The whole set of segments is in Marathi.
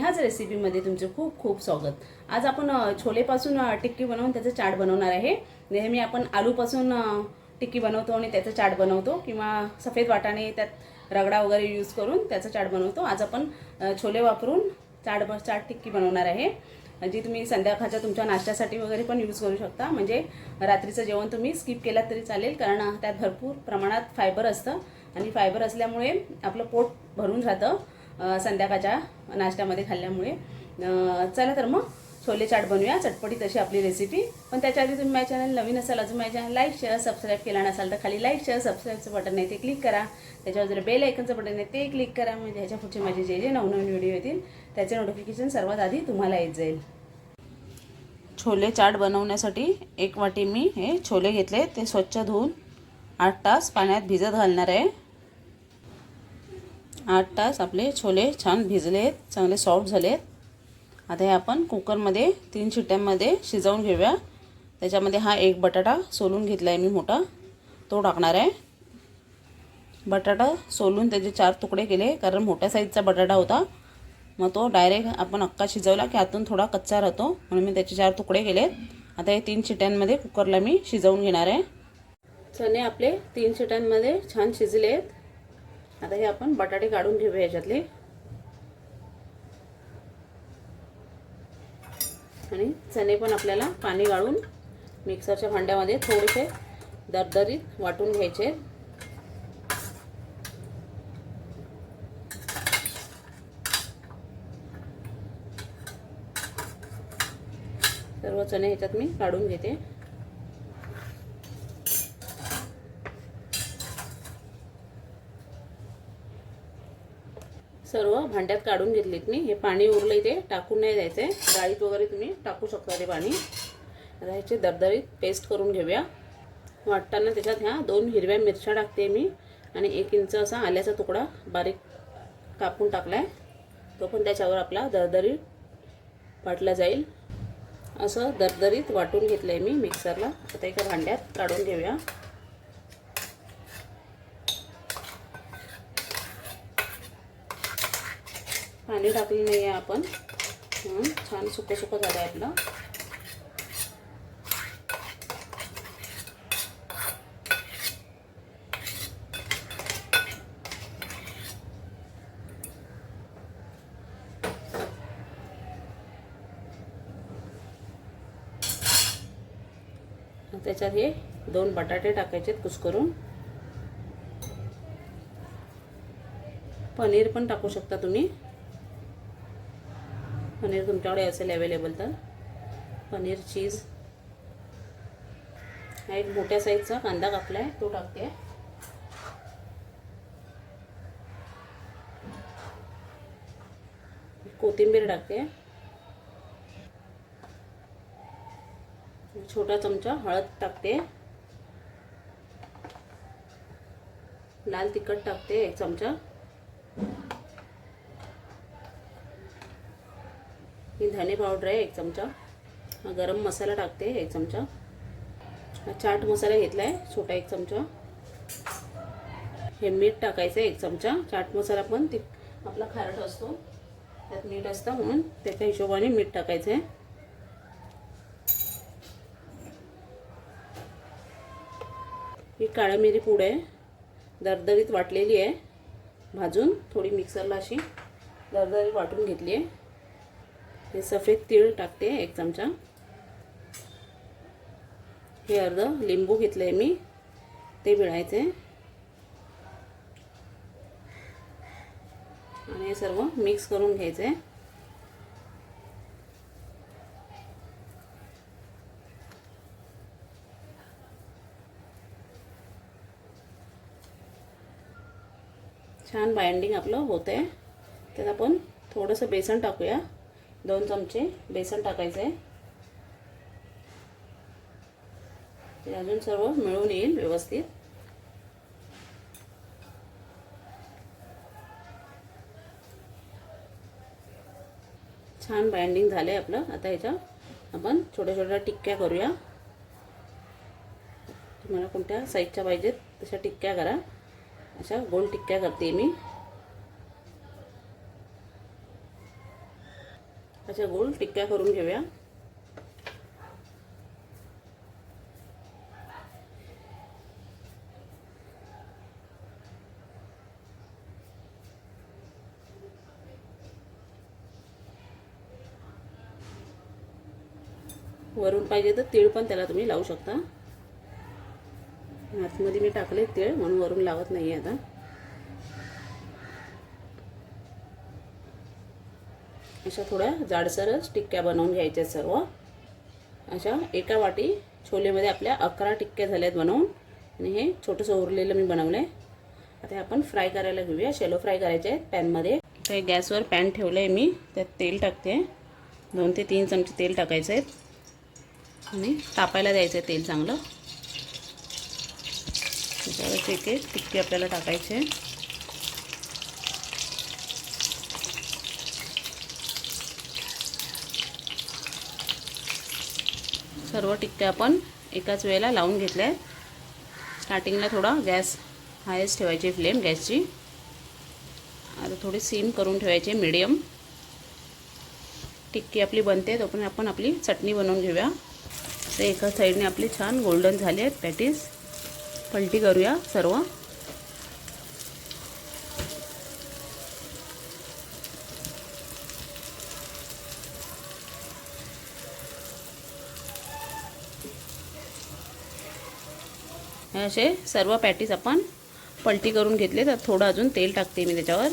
मैत्रिणींनो नेहाच रेसिपीमध्ये तुमचे खूप खूप स्वागत. आज आपण छोलेपासून टिक्की बनवून त्याचं चाट बनवणार आहे. नेहमी आपण आलूपासून टिक्की बनवतो आणि त्याचं चाट बनवतो किंवा सफेद वाटाणे त्यात रगडा वगैरे यूज करून त्याचं चाट बनवतो. आज आपण छोले वापरून चाट ब चाट टिक्की बनवणार आहे. जी तुम्ही संध्याकाळच्या तुमच्या नाश्त्यासाठी वगैरे पण यूज करू शकता. म्हणजे रात्रीचं जेवण तुम्ही स्किप केलात तरी चालेल कारण त्यात भरपूर प्रमाणात फायबर असतं. आणि फायबर असल्यामुळे आपलं पोट भरून राहतं संध्याकाळच्या नाश्त्यामध्ये खाल्ल्यामुळे. चला तर मग छोले चाट बनवूया चटपटीत अशी आपली रेसिपी पण त्याच्या आधी तुम्ही माझ्या चॅनल नवीन असाल अजून माझ्या चॅनल लाईक शेअर सबस्क्राईब केला नसाल तर खाली लाईक शेअर सबस्क्राईबचं बटन आहे ते क्लिक करा. त्याच्यावर जर बेल ऐकनचं बटन आहे ते क्लिक करा. म्हणजे ह्याच्या पुढचे माझे जे जे नवनवीन व्हिडिओ येतील त्याचे नोटिफिकेशन सर्वात आधी तुम्हाला येत जाईल. छोले चाट बनवण्यासाठी एक वाटी मी हे छोले घेतले. ते स्वच्छ धुवून आठ तास पाण्यात भिजत घालणार आहे. आठ तास आपले छोले छान भिजले आहेत चांगले सॉफ्ट झाले आहेत आता हे आपण कुकरमध्ये तीन शिट्ट्यांमध्ये शिजवून घेऊया. त्याच्यामध्ये हा एक बटाटा सोलून घेतला आहे मी मोठा. तो टाकणार आहे. बटाटा सोलून त्याचे चार तुकडे केले कारण मोठ्या साईजचा बटाटा होता. मग तो डायरेक्ट आपण अक्का शिजवला की आतून थोडा कच्चा राहतो. म्हणून मी त्याचे चार तुकडे केले आता हे तीन शिट्यांमध्ये कुकरला मी शिजवून घेणार आहे. चणे आपले तीन शिट्यांमध्ये छान शिजले आहेत आता हे आपण बटाटे काढून घेऊया ह्याच्यातले आणि चणे पण आपल्याला पाणी गाळून मिक्सरच्या भांड्यामध्ये थोडेसे दरदरीत वाटून घ्यायचे. सर्व चणे ह्याच्यात मी काढून घेते. सर्व भांड्यात काढून घेतलीत मी. हे पाणी उरलं ते टाकून नाही द्यायचे डाळीत वगैरे तुम्ही टाकू शकता ते पाणी. आता ह्याची दरदरीत पेस्ट करून घेऊया. वाटताना त्याच्यात ह्या दोन हिरव्या मिरच्या टाकते मी आणि एक इंच असा आल्याचा तुकडा बारीक कापून टाकला आहे तो पण त्याच्यावर आपला दरदरीत वाटला जाईल. असं दरदरीत वाटून घेतलं आहे मी मिक्सरला. आता एका भांड्यात काढून घेऊया. पाणी टाकलं नाही आहे आपण. म्हणून छान सुकं सुकं झालं आहे आपलं त्याच्यात हे दोन बटाटे टाकायचे कुस्करून. पनीर पण टाकू शकता तुम्ही. पनीर तुमच्याकडे असेल अवेलेबल तर. पनीर चीज हा एक मोठ्या साईजचा कांदा कापला आहे तो टाकते. कोथिंबीर टाकते. छोटा चमचा हळद टाकते. लाल तिखट टाकते एक चमचा. ही धने पावडर आहे एक चमचा. हा गरम मसाला टाकते एक चमचा. हा चाट मसाला घेतला आहे छोटा एक चमचा. हे मीठ टाकायचं आहे एक चमचा. चाट मसाला पण ती आपला खारट असतो त्यात मीठ असतं म्हणून त्याच्या हिशोबाने मीठ टाकायचं आहे ही काळ्या मिरी पूड आहे. दरदरीत वाटलेली आहे. भाजून थोडी मिक्सरला अशी दरदरीत वाटून घेतली आहे. हे सफेद तीळ टाकते एक चमचा. हे अर्ध लिंबू घेतलं आहे मी ते पिळायचे आणि हे सर्व मिक्स करून घ्यायचे. छान बाइंडिंग आपलं होतं आहे त्यात आपण थोडंसं बेसन टाकूया. दोन चमचे बेसन टाकायचं. आहे ते अजून सर्व मिळून येईल व्यवस्थित. छान बाइंडिंग झालं आहे आपलं. आता ह्याच्या आपण छोट्या छोट्या टिक्क्या करूया. तुम्हाला कोणत्या साईजच्या पाहिजेत तशा टिक्क्या करा. अशा गोल टिक्क्या करते मी. अशा गोल टिक्क्या करून घेऊया. वरून पाहिजे तर तीळ पण त्याला तुम्ही लावू शकता. आतमध्ये मी टाकले तीळ म्हणून वरून लावत नाही आता. अशा थोड्या जाडसरच टिक्क्या बनवून घ्यायच्या सर्व. अशा एका वाटी छोलेमध्ये आपल्या अकरा टिक्क्या झाल्यात बनवून. आणि हे छोटंसं उरलेलं मी बनवलं आहे आता हे आपण फ्राय करायला घेऊया. शेलो फ्राय करायचे आहेत पॅनमध्ये. तर हे गॅसवर पॅन ठेवलं आहे मी. त्यात तेल टाकते. दोन ते तीन चमचे तेल टाकायचे आहेत आणि तापायला द्यायचं आहे तेल चांगलं. त्याच्यावर एक एक टिक्की आपल्याला टाकायचे. सर्व टिक्क्या आपण एकाच वेळेला लावून घेतल्या. आहेत स्टार्टिंगला थोडा गॅस हायच ठेवायची फ्लेम गॅसची. आता थोडी सीम करून ठेवायची मीडियम टिक्की आपली बनते तोपर्यंत आपण आपली चटणी बनवून घेऊया. तर एका साईडने आपली छान गोल्डन झाले आहेत पॅटीस पलटी करूया सर्व. असे सर्व पॅटीस आपण पलटी करून घेतले तर थोडं अजून तेल टाकते मी त्याच्यावर.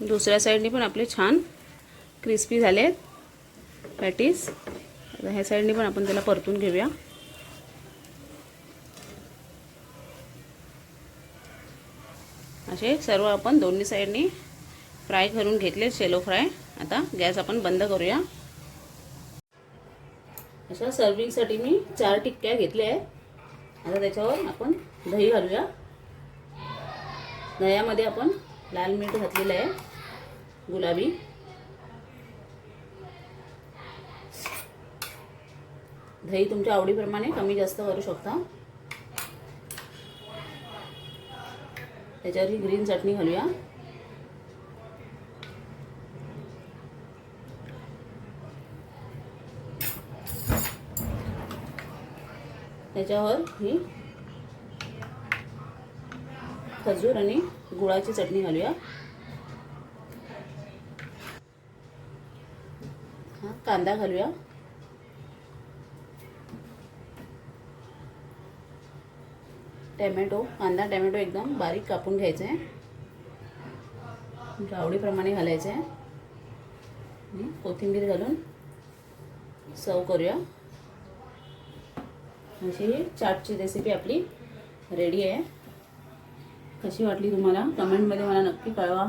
दुसऱ्या साईडने पण आपले छान क्रिस्पी झाले आहेत पॅटीस ह्या साईडने पण आपण त्याला परतून घेऊया. असे सर्व आपण दोन्ही साईडनी फ्राय करून घेतले शेलो फ्राय आता गॅस आपण बंद करूया. अशा सर्विंगसाठी मी चार टिक्क्या घेतल्या आहेत. आता त्याच्यावर आपण दही घालूया. दह्यामध्ये आपण लाल मीठ घातलेलं आहे. गुलाबी. दही तुमच्या आवडीप्रमाणे कमी जास्त करू शकता. त्याच्यावर ही ग्रीन चटणी घालूया. त्याच्यावर ही खजूर आणि गुळाची चटणी घालूया. हा कांदा घालूया. टॅमॅटो कांदा टॅमॅटो एकदम बारीक कापून घ्यायचं. आहे तुमच्या आवडीप्रमाणे घालायचं. आहे कोथिंबीर घालून सर्व करूया. अशी चाटची रेसिपी आपली रेडी आहे. कशी वाटली तुम्हाला? कमेंटमध्ये मला नक्की कळवा.